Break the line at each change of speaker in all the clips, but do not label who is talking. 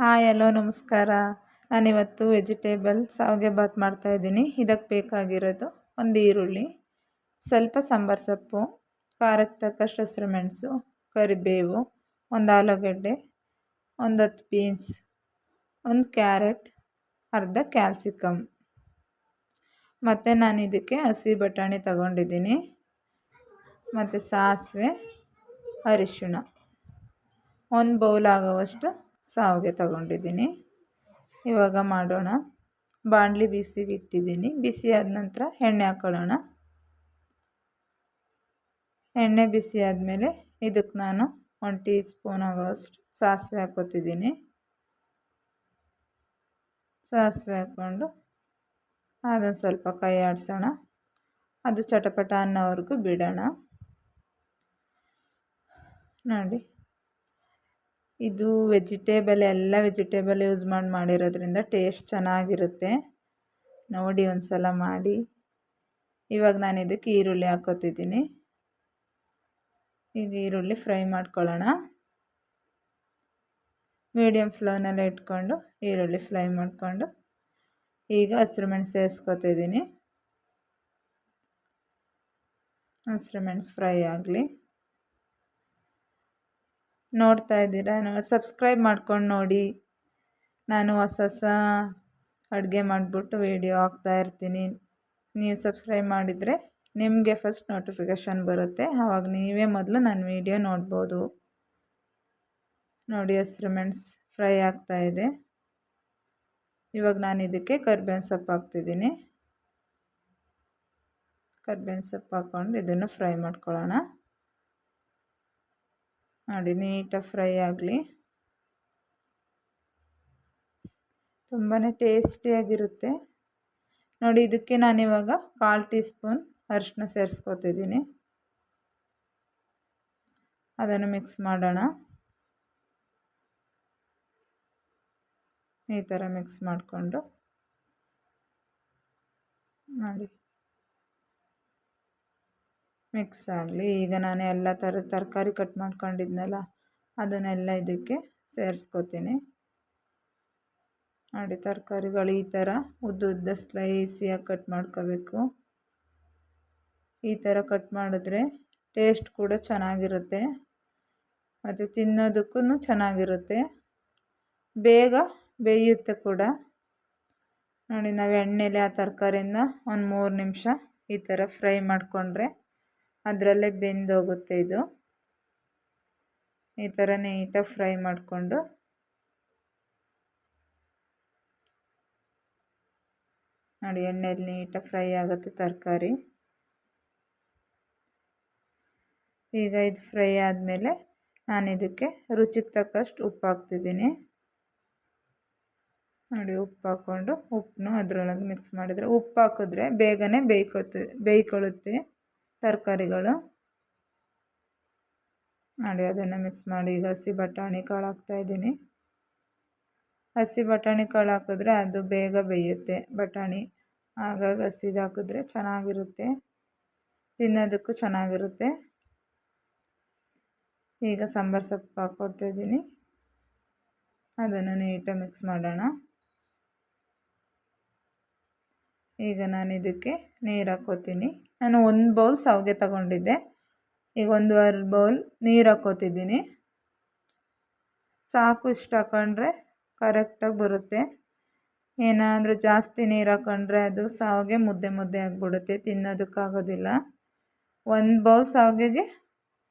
Hi, hello, ನಮಸ್ಕಾರ. ನಾನಿವತ್ತು vegetable ಶಾವಿಗೆ ಬಾತ್ ಮಾಡ್ತಾಯಿದ್ದೀನಿ ಇದಕ್ಕೆ ಬೇಕಾಗಿರೋದು ಒಂದು ಈರುಳ್ಳಿ, ಸ್ವಲ್ಪ ಸಾಂಬಾರು ಸೊಪ್ಪು, ಖಾರಕ್ಕೆ ತಕ್ಕಷ್ಟು ಹಸಿರು ಮೆಣಸು, ಕರಿಬೇವು, ಒಂದು ಆಲೂಗಡ್ಡೆ, ಒಂದು ಹತ್ತು ಬೀನ್ಸ್, ಒಂದು ಕ್ಯಾರೆಟ್, ಅರ್ಧ ಕ್ಯಾಲ್ಸಿಕಮ್ ಮತ್ತು ನಾನು ಇದಕ್ಕೆ ಹಸಿ ಬಟಾಣಿ ತಗೊಂಡಿದ್ದೀನಿ. ಮತ್ತು ಸಾಸಿವೆ, ಅರಿಶಿಣ. ಒಂದು ಬೌಲ್ ಆಗುವಷ್ಟು ಶಾವಿಗೆ ತಗೊಂಡಿದ್ದೀನಿ. ಇವಾಗ ಮಾಡೋಣ. ಬಾಣಲಿ ಬಿಸಿಗೆ ಇಟ್ಟಿದ್ದೀನಿ. ಬಿಸಿ ಆದ ನಂತರ ಎಣ್ಣೆ ಹಾಕ್ಕೊಳ್ಳೋಣ ಎಣ್ಣೆ ಬಿಸಿ ಆದಮೇಲೆ ಇದಕ್ಕೆ ನಾನು ಒಂದು ಟೀ ಸ್ಪೂನ್ ಆಗೋಷ್ಟು ಸಾಸಿವೆ ಹಾಕ್ಕೋತಿದ್ದೀನಿ. ಸಾಸಿವೆ ಹಾಕ್ಕೊಂಡು ಅದನ್ನು ಸ್ವಲ್ಪ ಕೈ ಆಡಿಸೋಣ. ಅದು ಚಟಪಟ ಅನ್ನೋವರೆಗೂ ಬಿಡೋಣ. ನೋಡಿ. ಇದು ವೆಜಿಟೇಬಲ್ ಎಲ್ಲ ವೆಜಿಟೇಬಲ್ ಯೂಸ್ ಮಾಡಿ, ಮಾಡಿರೋದ್ರಿಂದ ಟೇಸ್ಟ್ ಚೆನ್ನಾಗಿರುತ್ತೆ. ನೋಡಿ ಒಂದು ಸಲ ಮಾಡಿ. ಇವಾಗ ನಾನು ಇದಕ್ಕೆ ಈರುಳ್ಳಿ ಹಾಕೋತಿದ್ದೀನಿ ಈಗ ಈರುಳ್ಳಿ ಫ್ರೈ ಮಾಡ್ಕೊಳ್ಳೋಣ. ಮೀಡಿಯಮ್ ಫ್ಲೇಮ್ನಲ್ಲೇ ಇಟ್ಕೊಂಡು ಈರುಳ್ಳಿ ಫ್ರೈ ಮಾಡಿಕೊಂಡು ಈಗ ಹಸಿರು ಮೆಣಸು ಸೇರಿಸ್ಕೊತಿದ್ದೀನಿ ಹಸಿರು ಮೆಣಸು ಫ್ರೈ ಆಗಲಿ. ನೋಡ್ತಾ ಇದ್ದೀರಾ? ಸಬ್ಸ್ಕ್ರೈಬ್ ಮಾಡ್ಕೊಂಡು ನೋಡಿ. ನಾನು ಹೊಸ ಹೊಸ ಅಡುಗೆ ಮಾಡಿಬಿಟ್ಟು ವೀಡಿಯೋ ಹಾಕ್ತಾ ಇರ್ತೀನಿ. ನೀವು ಸಬ್ಸ್ಕ್ರೈಬ್ ಮಾಡಿದರೆ ನಿಮಗೆ ಫಸ್ಟ್ ನೋಟಿಫಿಕೇಷನ್ ಬರುತ್ತೆ. ಆವಾಗ ನೀವೇ ಮೊದಲು ನನ್ನ ವೀಡಿಯೋ ನೋಡ್ಬೋದು. ನೋಡಿ, ಹಸಿರು ಮೆಣಸು ಫ್ರೈ ಇದೆ. ಇವಾಗ ನಾನು ಇದಕ್ಕೆ ಕರ್ಬೇವಿನ ಸೊಪ್ಪು ಹಾಕ್ತಿದ್ದೀನಿ. ಕರ್ಬೇವಿನ ಸೊಪ್ಪು ಹಾಕ್ಕೊಂಡು ಇದನ್ನು ಫ್ರೈ ಮಾಡ್ಕೊಳ್ಳೋಣ. ನೋಡಿ, ನೀಟಾಗಿ ಫ್ರೈ ಆಗಲಿ. ತುಂಬಾ ಟೇಸ್ಟಿಯಾಗಿರುತ್ತೆ ನೋಡಿ, ಇದಕ್ಕೆ ನಾನಿವಾಗ ಕಾಲು ಟೀ ಸ್ಪೂನ್ ಅರಿಶಿನ ಸೇರಿಸ್ಕೊತಿದ್ದೀನಿ. ಅದನ್ನು ಮಿಕ್ಸ್ ಮಾಡೋಣ. ಈ ಥರ ಮಿಕ್ಸ್ ಮಾಡಿಕೊಂಡು. ನೋಡಿ. ಮಿಕ್ಸ್ ಆಗಲಿ. ಈಗ ನಾನು ಎಲ್ಲ ಥರದ ತರಕಾರಿ ಕಟ್ ಮಾಡ್ಕೊಂಡಿದ್ನಲ್ಲ, ಅದನ್ನೆಲ್ಲ ಇದಕ್ಕೆ ಸೇರಿಸ್ಕೋತೀನಿ. ನೋಡಿ ತರಕಾರಿಗಳು ಈ ಥರ ಉದ್ದ ಉದ್ದ ಸ್ಲೈಸಿಯಾಗಿ ಕಟ್ ಮಾಡ್ಕೋಬೇಕು. ಈ ಥರ ಕಟ್ ಮಾಡಿದ್ರೆ ಟೇಸ್ಟ್ ಕೂಡ ಚೆನ್ನಾಗಿರುತ್ತೆ. ಮತ್ತು ತಿನ್ನೋದಕ್ಕೂ ಚೆನ್ನಾಗಿರುತ್ತೆ. ಬೇಗ ಬೇಯುತ್ತೆ ಕೂಡ. ನೋಡಿ ನಾವು ಎಣ್ಣೆಲಿ ಆ ತರಕಾರಿನ ಒಂದು ಮೂರು ನಿಮಿಷ ಈ ಥರ ಫ್ರೈ ಮಾಡಿಕೊಂಡ್ರೆ ಅದರಲ್ಲೇ ಬೆಂದೋಗುತ್ತೆ ಇದು. ಈ ಥರ ನೀಟಾಗಿ ಫ್ರೈ ಮಾಡಿಕೊಂಡು ನೋಡಿ ಎಣ್ಣೆಯಲ್ಲಿ ನೀಟಾಗಿ ಫ್ರೈ ಆಗುತ್ತೆ ತರಕಾರಿ. ಈಗ ಇದು ಫ್ರೈ ಆದಮೇಲೆ ನಾನು ಇದಕ್ಕೆ ರುಚಿಗೆ ತಕ್ಕಷ್ಟು ಉಪ್ಪು ಹಾಕ್ತಿದ್ದೀನಿ. ನೋಡಿ ಉಪ್ಪು ಹಾಕ್ಕೊಂಡು ಉಪ್ಪನ್ನು ಅದರೊಳಗೆ ಮಿಕ್ಸ್ ಮಾಡಿದರೆ ಉಪ್ಪು ಹಾಕಿದ್ರೆ ಬೇಗನೆ ಬೇಯ್ಕೊತ ಬೇಯ್ಕೊಳ್ಳುತ್ತೆ. ತರಕಾರಿಗಳು. ನೋಡಿ, ಅದನ್ನು ಮಿಕ್ಸ್ ಮಾಡಿ. ಈಗ ಹಸಿ ಬಟಾಣಿ ಕಾಳು ಹಾಕ್ತಾಯಿದ್ದೀನಿ ಹಸಿ ಬಟಾಣಿ ಕಾಳು ಹಾಕಿದ್ರೆ ಅದು ಬೇಗ ಬೇಯುತ್ತೆ. ಬಟಾಣಿ ಹಾಗಾಗಿ ಹಸಿದು ಹಾಕಿದ್ರೆ ಚೆನ್ನಾಗಿರುತ್ತೆ. ತಿನ್ನೋದಕ್ಕೂ ಚೆನ್ನಾಗಿರುತ್ತೆ. ಈಗ ಸಾಂಬಾರು ಸೊಪ್ಪು ಹಾಕ್ಕೊಡ್ತಾಯಿದ್ದೀನಿ ಅದನ್ನು ನೀಟಾಗಿ ಮಿಕ್ಸ್ ಮಾಡೋಣ. ಈಗ ನಾನು ಇದಕ್ಕೆ ನೀರು ಹಾಕ್ಕೋತೀನಿ ನಾನು ಒಂದು ಬೌಲ್ ಶಾವಿಗೆ ತಗೊಂಡಿದ್ದೆ. ಈಗ ಒಂದೂವರೆ ಬೌಲ್ ನೀರು ಹಾಕ್ಕೋತಿದ್ದೀನಿ. ಸಾಕು ಇಷ್ಟು ಹಾಕೊಂಡ್ರೆ ಕರೆಕ್ಟಾಗಿ ಬರುತ್ತೆ. ಏನಾದರೂ ಜಾಸ್ತಿ ನೀರು ಹಾಕೊಂಡ್ರೆ ಅದು ಶಾವಿಗೆ ಮುದ್ದೆ ಮುದ್ದೆ ಆಗಿಬಿಡುತ್ತೆ ತಿನ್ನೋದಕ್ಕಾಗೋದಿಲ್ಲ ಒಂದು ಬೌಲ್ ಶಾವಿಗೆಗೆ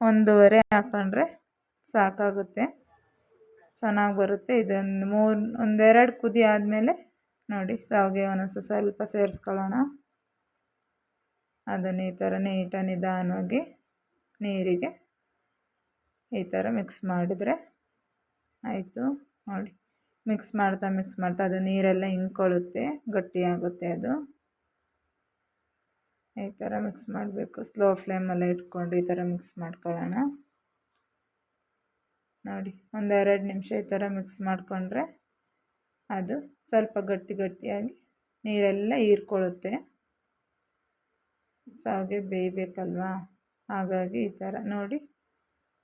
ಒಂದೂವರೆ ಹಾಕೊಂಡ್ರೆ ಸಾಕಾಗುತ್ತೆ. ಚೆನ್ನಾಗಿ ಬರುತ್ತೆ. ಇದೊಂದು ಮೂರು, ಒಂದೆರಡು ಕುದಿ ಆದಮೇಲೆ ನೋಡಿ ಶಾವಿಗೆ ಒಂದೊಂದು ಸ್ವಲ್ಪ ಸೇರಿಸ್ಕೊಳ್ಳೋಣ. ಅದನ್ನು ಈ ಥರ ನೀಟಾಗಿ ನಿಧಾನವಾಗಿ ನೀರಿಗೆ ಈ ಥರ ಮಿಕ್ಸ್ ಮಾಡಿದರೆ ಆಯಿತು. ನೋಡಿ ಮಿಕ್ಸ್ ಮಾಡ್ತಾ ಮಿಕ್ಸ್ ಮಾಡ್ತಾ ಅದು ನೀರೆಲ್ಲ ಹಿಂಕೊಳ್ಳುತ್ತೆ ಗಟ್ಟಿಯಾಗುತ್ತೆ ಅದು. ಈ ಥರ ಮಿಕ್ಸ್ ಮಾಡಬೇಕು. ಸ್ಲೋ ಫ್ಲೇಮಲ್ಲಿ ಇಟ್ಕೊಂಡು ಈ ಥರ ಮಿಕ್ಸ್ ಮಾಡ್ಕೊಳ್ಳೋಣ. ನೋಡಿ ಒಂದೆರಡು ನಿಮಿಷ ಈ ಥರ ಮಿಕ್ಸ್ ಮಾಡಿಕೊಂಡ್ರೆ ಅದು ಸ್ವಲ್ಪ ಗಟ್ಟಿ ಗಟ್ಟಿಯಾಗಿ ನೀರೆಲ್ಲ ಹೀರ್ಕೊಳ್ಳುತ್ತೆ. ಶಾವಿಗೆ ಬೇಯಬೇಕಲ್ವಾ? ಹಾಗಾಗಿ ಈ ಥರ ನೋಡಿ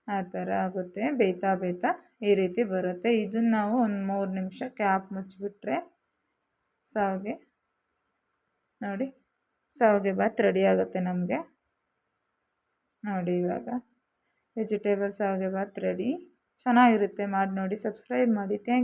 ಆ ಥರ ಆಗುತ್ತೆ. ಬೇಯ್ತಾ ಬೇಯ್ತಾ ಈ ರೀತಿ ಬರುತ್ತೆ. ಇದನ್ನು ನಾವು ಒಂದು ಮೂರು ನಿಮಿಷ ಕ್ಯಾಪ್ ಮುಚ್ಚಿಬಿಟ್ರೆ ಸಾವಿಗೆ ನೋಡಿ, ಸಾವಿಗೆ ಭಾತ್ ರೆಡಿ ಆಗುತ್ತೆ ನಮಗೆ. ನೋಡಿ ಇವಾಗ ವೆಜಿಟೇಬಲ್ ಸಾವಿಗೆ ಭಾತ್ ರೆಡಿ ಚೆನ್ನಾಗಿರುತ್ತೆ. ಮಾಡಿ ನೋಡಿ ಸಬ್ಸ್ಕ್ರೈಬ್ ಮಾಡಿ. ಥ್ಯಾಂಕ್